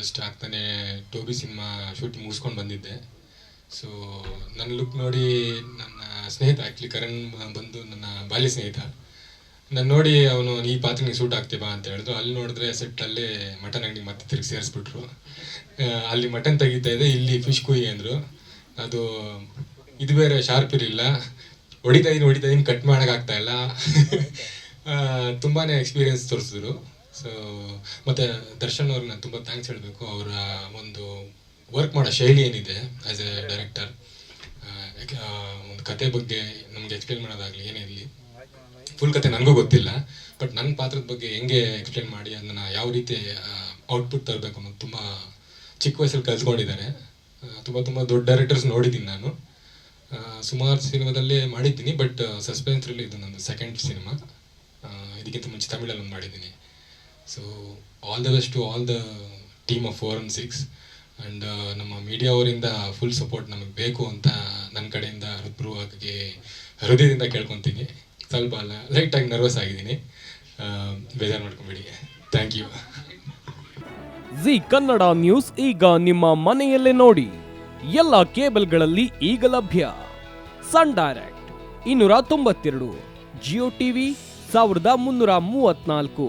Just ಆಗ್ತಾನೆ ಟೋಬಿ cinema shooting ಮುಗಿಸ್ಕೊಂಡು ಬಂದಿದ್ದೆ. ಸೊ ನನ್ನ ಲುಕ್ ನೋಡಿ ನನ್ನ ಸ್ನೇಹಿತ ಆ್ಯಕ್ಚುಲಿ ಕರಣ್ ಬಂದು ನನ್ನ ಬಾಲ್ಯ ಸ್ನೇಹಿತ. ನಾನು ನೋಡಿ ಅವನು ಈ ಪಾತ್ರ ನೀನು ಸೂಟ್ ಬಾ ಅಂತ ಹೇಳಿದ್ರು ಅಲ್ಲಿ ನೋಡಿದ್ರೆ ಸೆಟ್ಟಲ್ಲಿ ಮಟನ್ ಅಂಗಡಿ ಮತ್ತೆ ತಿರುಗಿ ಸೇರಿಸ್ಬಿಟ್ರು. ಅಲ್ಲಿ ಮಟನ್ ತೆಗಿತಾ ಇದೆ, ಇಲ್ಲಿ ಫಿಶ್ ಕುಯಿ ಅಂದರು. ಅದು, ಇದು ಬೇರೆ ಶಾರ್ಪ್ ಇರಲಿಲ್ಲ. ಹೊಡಿತಾ ಇದ್ದೀನಿ ಹೊಡಿತಾ ಇದೀನಿ ಕಟ್ ಮಾಡೋಕ್ಕಾಗ್ತಾ ಇಲ್ಲ. ತುಂಬಾ ಎಕ್ಸ್ಪೀರಿಯನ್ಸ್ ತೋರಿಸಿದ್ರು. ಸೊ ಮತ್ತು ದರ್ಶನ್ ಅವ್ರಿಗೆ ನಾನು ತುಂಬ ಥ್ಯಾಂಕ್ಸ್ ಹೇಳಬೇಕು. ಅವರ ಒಂದು ವರ್ಕ್ ಮಾಡೋ ಶೈಲಿ ಏನಿದೆ ಆ್ಯಸ್ ಎ ಡೈರೆಕ್ಟರ್ ಒಂದು ಕತೆ ಬಗ್ಗೆ ನಮಗೆ ಎಕ್ಸ್ಪ್ಲೇನ್ ಮಾಡೋದಾಗಲಿ, ಏನೇ ಇರಲಿ. ಫುಲ್ ಕತೆ ನನಗೂ ಗೊತ್ತಿಲ್ಲ. ಬಟ್ ನನ್ನ ಪಾತ್ರದ ಬಗ್ಗೆ ಹೆಂಗೆ ಎಕ್ಸ್ಪ್ಲೇನ್ ಮಾಡಿ ಅದನ್ನು ಯಾವ ರೀತಿ ಔಟ್ಪುಟ್ ತರಬೇಕು ಅನ್ನೋದು ತುಂಬ ಚಿಕ್ಕ ವಯಸ್ಸಲ್ಲಿ ಕಲ್ತ್ಕೊಂಡಿದ್ದಾರೆ ತುಂಬ ತುಂಬ ದೊಡ್ಡ ಡೈರೆಕ್ಟರ್ಸ್ ನೋಡಿದ್ದೀನಿ ನಾನು. ಸುಮಾರು ಸಿನಿಮಾದಲ್ಲೇ ಮಾಡಿದ್ದೀನಿ ಬಟ್ ಸಸ್ಪೆನ್ಸ್ ಇದು ನಂದು ಸೆಕೆಂಡ್ ಸಿನಿಮಾ ಇದಕ್ಕಿಂತ ಮುಂಚೆ ತಮಿಳಲ್ಲಿ ಮಾಡಿದ್ದೀನಿ. So all the best to all the team of four and six and ನಮ್ಮ ಮೀಡಿಯಾ ಅವರಿಂದ ಫುಲ್ ಸಪೋರ್ಟ್ ನಮಗೆ ಬೇಕು ಅಂತ ನನ್ನ ಕಡೆಯಿಂದ ಹೃತ್ಪೂರ್ವಕಕ್ಕೆ ಹೃದಯದಿಂದ ಕೇಳ್ಕೊತೀನಿ. ಸ್ವಲ್ಪ ಅಲ್ಲ ಲೈಟಾಗಿ ನರ್ವಸ್ ಆಗಿದ್ದೀನಿ. ಬೇಜಾರು ಮಾಡ್ಕೊಬೇಡಿ. Thank you Zee Kannada news ಈಗ ನಿಮ್ಮ ಮನೆಯಲ್ಲೇ ನೋಡಿ. ಎಲ್ಲ ಕೇಬಲ್ಗಳಲ್ಲಿ ಈಗ ಲಭ್ಯ. ಸನ್ ಡೈರೆಕ್ಟ್ ಇನ್ನೂರ ತೊಂಬತ್ತೆರಡು, ಜಿಯೋ ಟಿವಿ ಸಾವಿರದ ಮುನ್ನೂರ ಮೂವತ್ನಾಲ್ಕು